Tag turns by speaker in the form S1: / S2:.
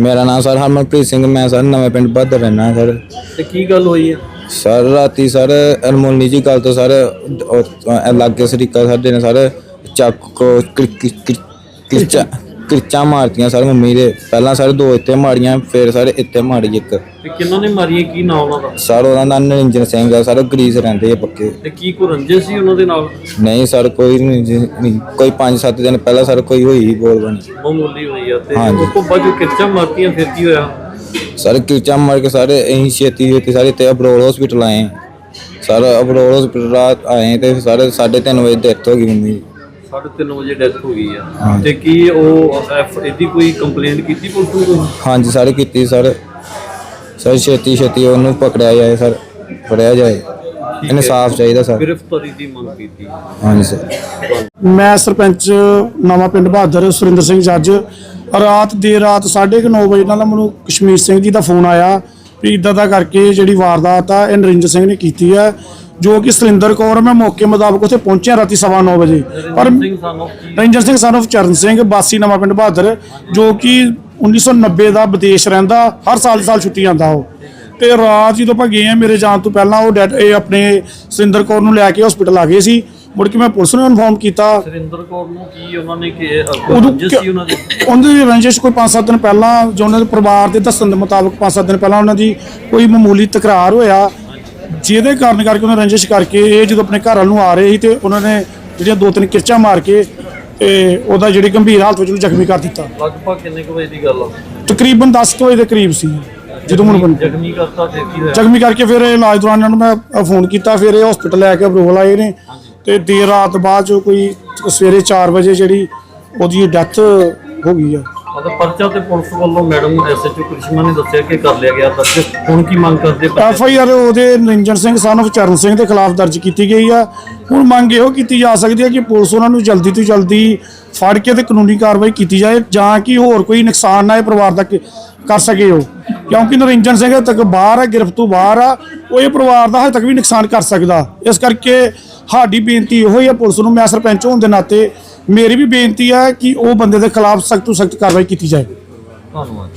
S1: ਮੇਰਾ ਨਾਮ ਸਰ ਹਰਮਨਪ੍ਰੀਤ ਸਿੰਘ ਮੈਂ ਸਰ ਨਵੇਂ ਪਿੰਡ ਬਹਾਦਰ ਰਹਿਣਾ ਸਰ।
S2: ਤੇ ਕੀ ਗੱਲ ਹੋਈ ਆ
S1: ਸਰ ਰਾਤੀ ਸਰ ਅਨਮੋਲੀ ਜੀ ਗੱਲ ਤੋਂ ਸਰ ਉਹ ਲਾਗੇ ਸਰੀਕਾ ਸਾਡੇ ਨੇ ਸਰ ਚੱਕ ਕੋ ਕਿਰਚਾ ਕਿਰਚਾ ਮਾਰਤੀਆਂ ਸਰ ਮੰਮੀ ਦੇ। ਪਹਿਲਾਂ ਸਰ ਦੋ ਇੱਥੇ ਮਾਰੀਆਂ ਫਿਰ ਸਰ ਇੱਥੇ ਮਾਰੀ ਇੱਕ।
S2: ਤੇ ਕਿੰਨਾਂ ਨੇ ਮਾਰੀ ਕੀ ਨਾਂ ਉਹਨਾਂ ਦਾ?
S1: ਸਰ ਨਾਮ ਨਰਿੰਜਨ ਸਿੰਘ ਆ। ਸਰ ਗਰੀਸ ਰਹਿੰਦੇ ਆ ਪੱਕੇ।
S2: ਤੇ ਕੀ ਕੋ ਰੰਜੇ ਸੀ ਉਹਨਾਂ ਦੇ ਨਾਲ?
S1: ਨਹੀਂ ਸਰ ਕੋਈ ਨਹੀਂ ਜੀ, ਨਹੀਂ ਕੋਈ 5-7 ਦਿਨ ਪਹਿਲਾਂ ਸਰ ਕੋਈ ਹੋਈ ਬੋਲ ਬਣੀ।
S2: ਮਾਮੂਲੀ ਹੋਈ ਆ ਤੇ
S1: ਹਾਂਜੀ।
S2: ਉਸ ਤੋਂ ਬਾਅਦ ਜੋ ਕਿਰਚਾ ਮਾਰਤੀਆਂ ਫਿਰ ਕੀ ਹੋਇਆ?
S1: ਸਰ ਕਿਰਚਾ ਮਾਰ ਕੇ ਸਾਰੇ ਅਸੀਂ ਛੇਤੀ ਛੇਤੀ ਸਾਰੇ ਤੇ ਅਬਰੋਲ ਹਸਪੀਟਲ ਆਏ। ਸਰ ਅਬਰੋਲ ਹਸਪੀਟਲ ਰਾਤ ਆਏ ਤੇ ਸਾਰੇ 3:30 ਵਜੇ ਡੈਥ ਹੋ ਗਈ ਮੰਮੀ ਦੀ।
S2: 3:30 ਵਜੇ ਡੈਥ ਹੋ ਗਈ ਆ।
S1: ਹਾਂਜੀ।
S2: ਤੇ ਕੀ ਉਹ ਐਫ- ਇਹਦੀ ਕੋਈ ਕੰਪਲੇਂਟ ਕੀਤੀ ਪੁਲਿਸ ਨੂੰ ਕੋਈ?
S1: ਹਾਂਜੀ ਸਾਰੇ ਕੀਤੀ ਸਰ ਸਰ ਛੇਤੀ ਛੇਤੀ ਉਹਨੂੰ ਪਕੜਿਆ ਜਾਏ ਸਰ ਫੜਿਆ ਜਾਏ। ਇਨਸਾਫ ਚਾਹੀਦਾ ਸਰ
S2: ਗ੍ਰਿਫਤਾਰੀ ਦੀ ਮੰਗ ਕੀਤੀ।
S1: ਹਾਂਜੀ ਸਰ
S3: ਮੈਂ ਸਰਪੰਚ ਨਵਾਂ ਪਿੰਡ ਬਹਾਦਰ ਸੁਰਿੰਦਰ ਸਿੰਘ ਜੱਜ। ਰਾਤ ਦੇ ਰਾਤ 9:30 ਵਜੇ ਨਾਲ ਮੈਨੂੰ ਕਸ਼ਮੀਰ ਸਿੰਘ ਜੀ ਦਾ ਫੋਨ ਆਇਆ ਵੀ ਇਦਾਂ ਦਾ ਕਰਕੇ ਜਿਹੜੀ ਵਾਰਦਾਤ ਆ ਇਹ ਨਰਿੰਦਰ ਸਿੰਘ ਨੇ ਕੀਤੀ ਹੈ ਜੋ ਕਿ ਸੁਰਿੰਦਰ ਕੌਰ ਮੈਂ ਮੌਕੇ ਮੁਤਾਬਕ ਉੱਥੇ ਪਹੁੰਚਿਆ ਰਾਤੀ 9:30 ਵਜੇ। ਪਰ
S2: ਸਿੰਘ ਸਾਨੂੰ
S3: ਰੰਜਨ ਸਿੰਘ son of ਚਰਨ ਸਿੰਘ ਬਾਸੀ ਨਵਾਂ ਪਿੰਡ ਬਹਾਦਰ ਜੋ ਕਿ 1990 ਦਾ ਵਿਦੇਸ਼ ਰਹਿੰਦਾ ਹਰ ਸਾਲ ਦੀ ਸਾਲ ਛੁੱਟੀ ਆਉਂਦਾ ਉਹ। ਤੇ ਰਾਤ ਜਦੋਂ ਆਪਾਂ ਗਏ ਆ ਮੇਰੇ ਜਾਣ ਤੋਂ ਪਹਿਲਾਂ ਉਹ ਡੈਡ ਇਹ ਆਪਣੇ ਸੁਰਿੰਦਰ ਕੌਰ ਨੂੰ ਲੈ ਕੇ ਹਸਪੀਟਲ ਆ ਗਏ ਸੀ। ਮੁੜ ਕੇ ਮੈਂ ਪੁਲਿਸ ਨੂੰ ਇਨਫੋਰਮ ਕੀਤਾ।
S2: ਸੁਰਿੰਦਰ ਕੌਰ ਨੂੰ ਕੀ ਉਹਨਾਂ ਨੇ ਕਿ ਸੀ ਉਹਨਾਂ ਦੀ?
S3: ਉਹਦੀ ਰੰਜਿਸ਼ ਕੋਈ 5-7 ਦਿਨ ਪਹਿਲਾਂ ਜੋ ਉਹਨਾਂ ਦੇ ਪਰਿਵਾਰ ਦੇ ਦੱਸਣ ਦੇ ਮੁਤਾਬਕ 5-7 ਦਿਨ ਪਹਿਲਾਂ ਉਹਨਾਂ ਦੀ ਕੋਈ ਮਾਮੂਲੀ ਤਕਰਾਰ ਹੋਇਆ। ਜਿਹਦੇ ਕਾਰਨ ਕਰਕੇ ਉਹਨਾਂ ਰੰਜਿਸ਼ ਕਰਕੇ ਇਹ ਜਦੋਂ ਆਪਣੇ ਘਰ ਵੱਲ ਨੂੰ ਆ ਰਹੇ ਸੀ ਤੇ ਉਹਨਾਂ ਨੇ ਜਿਹੜੀਆਂ ਦੋ ਤਿੰਨ ਕਿਰਚਾਂ ਮਾਰ ਕੇ ਤੇ ਉਹਦਾ ਜਿਹੜੀ ਗੰਭੀਰ ਹਾਲਤ ਵਿੱਚ ਉਹਨੂੰ ਜ਼ਖਮੀ ਕਰ ਦਿੱਤਾ।
S2: ਲਗਭਗ ਕਿੰਨੇ ਕੁ ਵਜੇ ਦੀ ਗੱਲ ਆ?
S3: ਤਕਰੀਬਨ 10 ਕੁ ਵਜੇ ਦੇ ਕਰੀਬ ਸੀ ਜਦੋਂ ਮੈਨੂੰ ਬੰ-
S2: ਜ਼ਖਮੀ ਕਰਤਾ ਹੋਇਆ।
S3: ਜ਼ਖਮੀ ਕਰਕੇ ਫਿਰ ਇਹ ਇਲਾਜ ਦੌਰਾਨ ਇਹਨਾਂ ਨੂੰ ਮੈਂ ਫੋਨ ਕੀਤਾ ਫਿਰ ਇਹ ਹਸਪੀਟਲ ਲੈ ਕੇ ਅਬਰੋਲ ਆਏ ਨੇ ਤੇ ਦੇਰ ਰਾਤ ਬਾਅਦ ਜੋ ਕੋਈ ਸਵੇਰੇ 4 ਵਜੇ ਜਿਹੜੀ ਉਹਦੀ ਡੈਥ ਹੋ ਗਈ ਆ
S2: ਅਤੇ ਪਰਚਾ ਤੇ ਪੁਲਿਸ ਵੱਲੋਂ ਮੈਡਮ ਐਸਐਚਓ ਕ੍ਰਿਸ਼ਮਾ ਨੇ ਦੱਸਿਆ ਕਿ ਕਰ ਲਿਆ ਗਿਆ ਦਰਜ ਹੁਣ ਕੀ ਮੰਗ ਕਰਦੇ
S3: ਐਫ ਆਈ ਆਰ ਉਹਦੇ ਨਿਰੰਜਨ ਸਿੰਘ, son of ਚਰਨ ਸਿੰਘ ਦੇ ਖਿਲਾਫ ਦਰਜ ਕੀਤੀ ਗਈ ਆ। ਹੁਣ ਮੰਗ ਇਹੋ ਕੀਤੀ ਜਾ ਸਕਦੀ ਹੈ ਕਿ ਪੁਲਿਸ ਉਹਨਾਂ ਨੂੰ ਜਲਦੀ ਤੋਂ ਜਲਦੀ ਫੜ ਕੇ ਤੇ ਕਾਨੂੰਨੀ ਕਾਰਵਾਈ ਕੀਤੀ ਜਾਏ, ਜਾਂ ਕਿ ਹੋਰ ਕੋਈ ਨੁਕਸਾਨ ਨਾ ਇਹ ਪਰਿਵਾਰ ਦਾ ਕ- ਕਰ ਸਕੇ ਉਹ। ਕਿਉਂਕਿ ਨਿਰੰਜਨ ਸਿੰਘ ਹਜੇ ਤੱਕ ਬਾਹਰ ਆ, ਗ੍ਰਿਫਤ ਤੋਂ ਬਾਹਰ ਆ। ਉਹ ਇਹ ਪਰਿਵਾਰ ਦਾ ਹਜੇ ਤੱਕ ਵੀ ਨੁਕਸਾਨ ਕਰ ਸਕਦਾ। ਇਸ ਕਰਕੇ ਸਾਡੀ ਬੇਨਤੀ ਇਹੋ ਹੀ ਆ, ਪੁਲਿਸ ਨੂੰ ਮੈਂ ਸਰਪੰਚ ਹੋਣ ਦੇ ਨਾਤੇ ਮੇਰੀ ਵੀ ਬੇਨਤੀ ਹੈ ਕਿ ਉਹ ਬੰਦੇ ਦੇ ਖਿਲਾਫ ਸਖਤ ਤੋਂ ਸਖਤ ਕਾਰਵਾਈ ਕੀਤੀ ਜਾਏ।
S2: ਧੰਨਵਾਦ।